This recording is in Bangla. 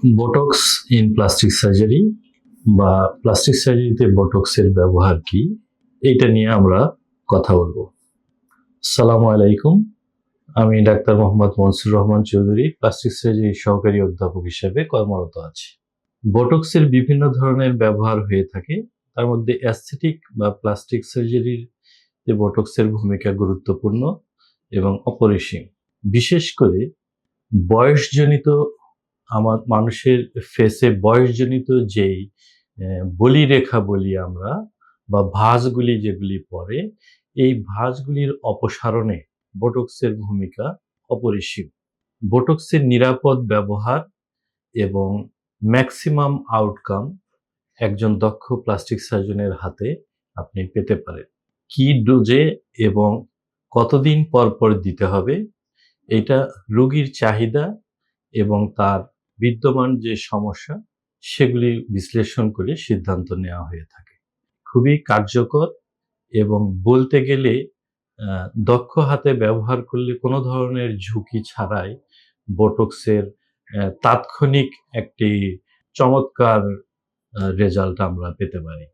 বোটক্স ইন প্লাস্টিক সার্জারি বা প্লাস্টিক সার্জারিতে বোটক্সের ব্যবহার কি? এইটা নিয়ে আমরা কথা বলব। সালামু আলাইকুম। আমি doctor Mohammad Mansur Rahman Chowdhury plastic surgery সহকারী অধ্যাপক হিসেবে কর্মরত আছি। বোটক্সের বিভিন্ন ধরনের ব্যবহার হয়ে থাকে। তার মধ্যে অ্যাস্থেটিক বা প্লাস্টিক সার্জারির যে বোটক্সের ভূমিকা গুরুত্বপূর্ণ এবং অপরিসীম। বিশেষ করে বয়সজনিত আমার মানুষের ফেসে বয়সজনিত যেই আহ, বলিরেখা বলি আমরা বা ভাঁজগুলি যেগুলি পড়ে এই ভাঁজগুলির অপসারণে বোটক্সের ভূমিকা অপরিসীম। বোটক্সের নিরাপদ ব্যবহার এবং ম্যাক্সিমাম আউটকাম একজন দক্ষ প্লাস্টিক সার্জনের হাতে আপনি পেতে পারেন। কি ডোজে এবং কতদিন পর পর দিতে হবে এটা রুগীর চাহিদা এবং তার বিদ্যমান যে সমস্যা, সেগুলি বিশ্লেষণ করে সিদ্ধান্ত নেওয়া হয়ে থাকে। খুবই কার্যকর এবং বলতে গেলে দক্ষ হাতে ব্যবহার করলে কোনো ধরনের ঝুঁকি ছাড়াই বোটক্সের তাৎক্ষণিক একটি চমৎকার রেজাল্ট আমরা পেতে পারি।